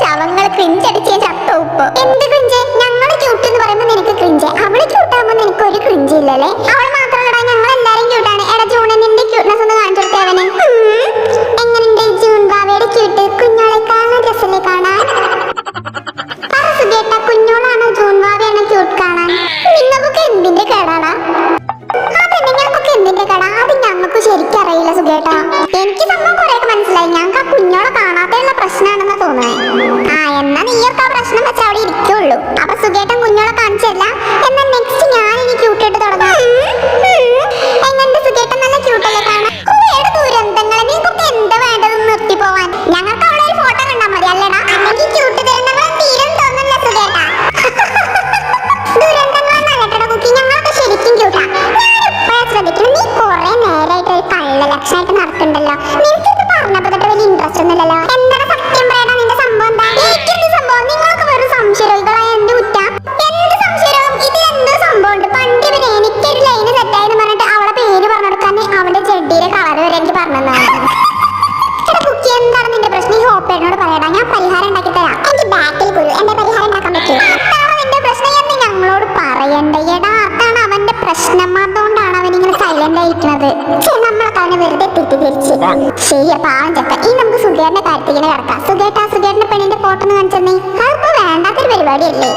ശവങ്ങൾ ക്രിഞ്ച് അടിച്ച് ഞാൻ ചത്ത ഉപ്പ്. എന്ത് ക്രിഞ്ച് ഞങ്ങൾ ക്യൂട്ട് എന്ന് പറയുമ്പോ നിനക്ക് ക്രിഞ്ച് അവൾ ക്യൂട്ടാകുമ്പോ നിനക്ക് ഒരു ക്രിഞ്ച് ഇല്ലല്ലേ? അവൾ ഛെ, നമ്മളൊക്കെ അവനെ വെറുതെ തെറ്റിദ്ധരിച്ച്. ശരി പാവം ഈ നമുക്ക് സുഖേറിന്റെ കാര്യത്തിൽ ഇങ്ങനെ കിടക്കാം. സുഖേട്ടാ പെണ്ണിന്റെ ഫോട്ടോ ഒന്ന് കാണിച്ചെന്നേ അതിപ്പോ വേണ്ടാത്തൊരു പരിപാടിയല്ലേ?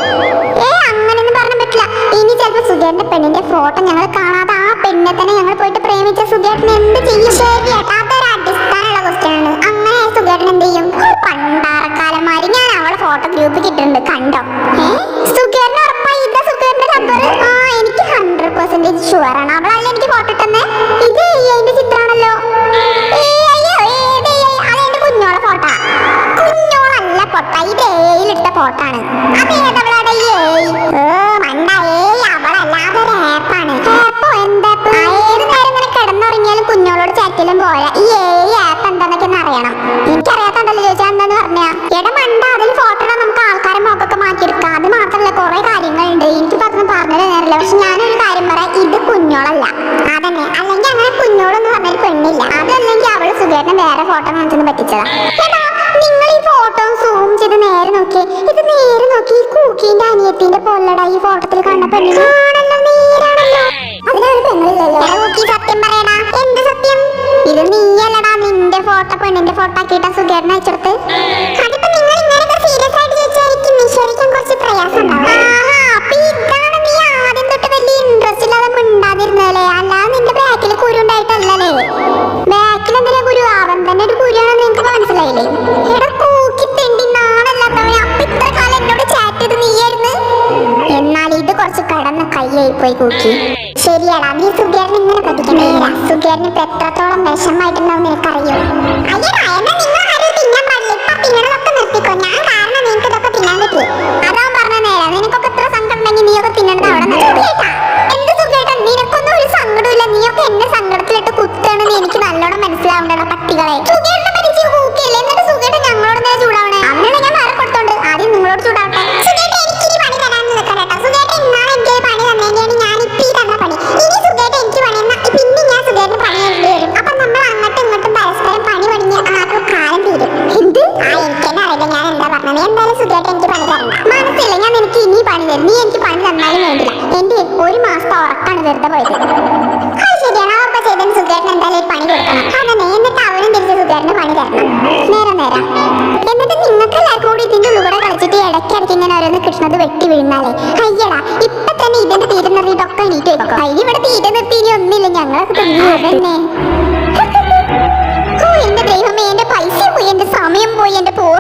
ഏ അങ്ങനെയൊന്നും പറയാൻ പറ്റില്ല. ഇനി ചിലപ്പോ സുഖേറിന്റെ പെണ്ണിന്റെ ഫോട്ടോ ഞങ്ങൾ കാണാതെ ആ പെണ്ണിനെ തന്നെ ഞങ്ങൾ പോയിട്ട് പ്രേമിച്ച സുഖേട്ടൻ എന്ത് ചെയ്യും? ശരിയാട്ടാ അതൊരു അടിസ്ഥാനമുള്ള ക്വസ്റ്റ്യൻ ആണ്. അങ്ങനെ സുഖേട്ടൻ എന്ത് ചെയ്യും? പണ്ടാറക്കാലന്മാര് ഞാൻ അവളെ ഫോട്ടോ ഗ്രൂപ്പിൽ ഇട്ടിട്ടുണ്ട് കണ്ടോ? ഏ? സുഖേറിന് ഉറപ്പായി ഇതാ സുഖേറിന്റെ നമ്പർ ആ എനിക്ക് ഹൺഡ്രഡ് പെർസെന്റേജ് ഷുവർ ആണ്. അവളല്ല എനിക്ക് ഫോട്ടോ ഇട്ടെന്നേ ഇത് അതിന്റെ ചിത്രമാണല്ലോ? അതെന്റെ കുഞ്ഞോളെ ഫോട്ടോ. കുഞ്ഞോളല്ല പൊട്ട ഇത് ഏയിലിട്ട ഫോട്ടോ ആണ് അതേതവളാടെ ഏയ് ഏ മണ്ട ഏയ് അവളല്ലാതെ ഒരു ആപ്പാണ് ആപ്പോ എന്താ ഏത് നേരം ഇങ്ങനെ കിടന്നുറങ്ങിയാലും കുഞ്ഞോളോട് ചാറ്റിലും പോരാ. സുഖേട്ടൻ വേറെ ഫോട്ടോ കാണിച്ചൊന്ന് പറ്റിച്ചതാ. നിങ്ങൾ ഈ ഫോട്ടോ സൂം ചെയ്ത് നേരെ നോക്കിയേ. ഇത് നേരെ നോക്കി ഈ കൂക്കിന്റെ അനിയത്തിന്റെ പോലടാ ഈ ഫോട്ടോത്തിൽ കണ്ടപ്പോ ആണല്ലോ നേരാണല്ലോ. അതിനൊരു പെണ്ണില്ലല്ലോ സത്യം പറയടാ. എന്ത് സത്യം? ഇത് നീയല്ലടാ നിന്റെ ഫോട്ടോ പെണ്ണിന്റെ ഫോട്ടോ ആക്കിയിട്ടാ സുഖേട്ടൻ അയച്ചെടുത്ത് അതിപ്പോ കൈയായി പോയി കൂക്കി ശരിയാടാ നീ സുഖേറിന് ഇങ്ങനെ പഠിക്കണേരാ സുഖേറിന് ഇപ്പൊ എത്രത്തോളം വിഷമായിട്ടുണ്ടാവും നിനക്കറിയോ? അയ്യടാ കേട്ടാ പറഞ്ഞത്? എന്തായാലും സുഖമായിട്ട് എനിക്ക് പണി തരണ്ട മനസ്സില്ല ഞാൻ നിനക്ക് ഇനി പണി തരും. നീ എനിക്ക് പണി തന്നാലും വേണ്ടില്ല. എന്റെ ഒരു മാസത്തെ ഉറക്കാണ് വെറുതെ പോയത്. അത് ശരിയാണ്. അപ്പൊ ചെയ്തൻ സുഖേട്ടൻ എന്തായാലും പണി കൊടുക്കണം. അതന്നെ എന്നിട്ട് അവനും തിരിച്ച് സുഖേട്ടന് പണി തരണം. നേരം നേരം. എന്നിട്ട് നിങ്ങൾക്ക് കൂടി ഇതിന്റെ ഉള്ളുകൂടെ കളിച്ചിട്ട് ഇടയ്ക്കിടയ്ക്ക് ഇങ്ങനെ ഓരോന്ന് കിട്ടുന്നത് വെട്ടി വീണാലേ അയ്യടാ തന്നെ ഇതിന്റെ തീരെ നിർത്തിയിട്ടൊക്കെ എണീറ്റ് വെക്കും. അതിന് ഇവിടെ തീരെ നിർത്തി ഇനി ഒന്നുമില്ല. ഞങ്ങളൊക്കെ തിരിഞ്ഞു തന്നെ ദൈവമേ എന്റെ പൈസ പോയി എന്റെ സമയം പോയി എന്റെ പോർ